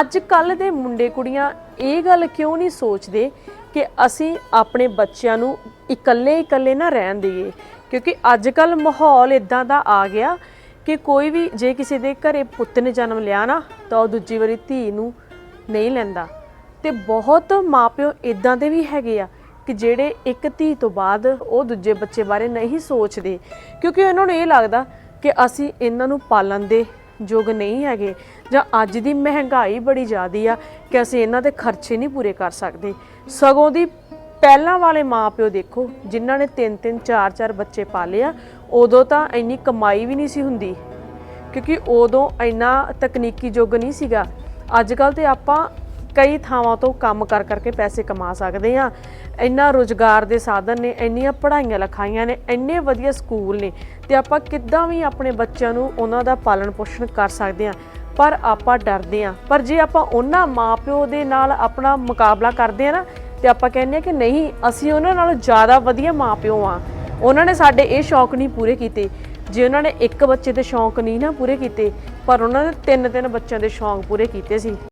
ਅੱਜ ਕੱਲ ਦੇ ਮੁੰਡੇ ਕੁੜੀਆਂ ਇਹ ਗੱਲ ਕਿਉਂ ਨਹੀਂ ਸੋਚਦੇ ਕਿ ਅਸੀਂ ਆਪਣੇ ਬੱਚਿਆਂ ਨੂੰ ਇਕੱਲੇ ਇਕੱਲੇ ਨਾ ਰਹਿਣ ਦੇਈਏ? ਕਿਉਂਕਿ ਅੱਜ ਕੱਲ ਮਾਹੌਲ ਇਦਾਂ ਦਾ ਆ ਗਿਆ ਕਿ ਕੋਈ ਵੀ ਜੇ ਕਿਸੇ ਦੇ ਘਰੇ ਪੁੱਤ ਨੇ ਜਨਮ ਲਿਆ ਨਾ, ਤਾਂ ਉਹ ਦੂਜੀ ਵਾਰੀ ਧੀ ਨੂੰ ਨਹੀਂ ਲੈਂਦਾ। ਤੇ ਬਹੁਤ ਮਾਪਿਓ ਇਦਾਂ ਦੇ ਵੀ ਹੈਗੇ ਆ ਕਿ ਜਿਹੜੇ ਇੱਕ ਧੀ ਤੋਂ ਬਾਅਦ ਉਹ ਦੂਜੇ ਬੱਚੇ ਬਾਰੇ ਨਹੀਂ ਸੋਚਦੇ। ਕਿਉਂਕਿ ਉਹਨਾਂ ਨੂੰ ਇਹ ਲੱਗਦਾ ਕਿ ਅਸੀਂ ਇਹਨਾਂ ਨੂੰ ਪਾਲਣ ਦੇ ਯੋਗ ਨਹੀਂ ਹੈਗੇ ਜਾਂ ਅੱਜ ਦੀ ਮਹਿੰਗਾਈ ਬੜੀ ਜ਼ਿਆਦੀ ਆ ਕਿ ਅਸੀਂ ਇਹਨਾਂ ਦੇ ਖਰਚੇ ਨਹੀਂ ਪੂਰੇ ਕਰ ਸਕਦੇ। ਸਗੋਂ ਦੀ ਪਹਿਲਾਂ ਵਾਲੇ ਮਾਪਿਓ ਦੇਖੋ, ਜਿਨ੍ਹਾਂ ਨੇ ਤਿੰਨ ਤਿੰਨ, ਚਾਰ ਚਾਰ ਬੱਚੇ ਪਾਲੇ ਆ, ਉਦੋਂ ਤਾਂ ਇੰਨੀ ਕਮਾਈ ਵੀ ਨਹੀਂ ਸੀ ਹੁੰਦੀ। ਕਿਉਂਕਿ ਉਦੋਂ ਇੰਨਾ ਤਕਨੀਕੀ ਯੁੱਗ ਨਹੀਂ ਸੀਗਾ। ਅੱਜ ਕੱਲ ਤੇ ਆਪਾਂ ਕਈ ਥਾਵਾਂ ਤੋਂ ਕੰਮ ਕਰ ਕਰਕੇ ਪੈਸੇ ਕਮਾ ਸਕਦੇ ਆ ਇੰਨਾ ਰੋਜ਼ਗਾਰ ਦੇ ਸਾਧਨ ਨੇ, ਇੰਨੀਆਂ ਪੜ੍ਹਾਈਆਂ ਲਿਖਾਈਆਂ ਨੇ, ਇੰਨੇ ਵਧੀਆ ਸਕੂਲ ਨੇ ਤੇ ਆਪਾਂ ਕਿੱਦਾਂ ਵੀ ਆਪਣੇ ਬੱਚਿਆਂ ਨੂੰ ਉਹਨਾਂ ਦਾ ਪਾਲਣ ਪੋਸ਼ਣ ਕਰ ਸਕਦੇ ਆ ਪਰ ਆਪਾਂ ਡਰਦੇ ਆ ਪਰ ਜੇ ਆਪਾਂ ਉਹਨਾਂ ਮਾਪਿਓ ਦੇ ਨਾਲ ਆਪਣਾ ਮੁਕਾਬਲਾ ਕਰਦੇ ਆ ਨਾ, ਤੇ ਆਪਾਂ ਕਹਿੰਦੇ ਆ ਕਿ ਨਹੀਂ, ਅਸੀਂ ਉਹਨਾਂ ਨਾਲੋਂ ਜ਼ਿਆਦਾ ਵਧੀਆ ਮਾਪਿਓ ਆ ਉਹਨਾਂ ਨੇ ਸਾਡੇ ਇਹ ਸ਼ੌਕ ਨਹੀਂ ਪੂਰੇ ਕੀਤੇ। ਜੇ ਉਹਨਾਂ ਨੇ ਇੱਕ ਬੱਚੇ ਦੇ ਸ਼ੌਂਕ ਨਹੀਂ ਨਾ ਪੂਰੇ ਕੀਤੇ, ਪਰ ਉਹਨਾਂ ਨੇ ਤਿੰਨ ਤਿੰਨ ਬੱਚਿਆਂ ਦੇ ਸ਼ੌਂਕ ਪੂਰੇ ਕੀਤੇ ਸੀ।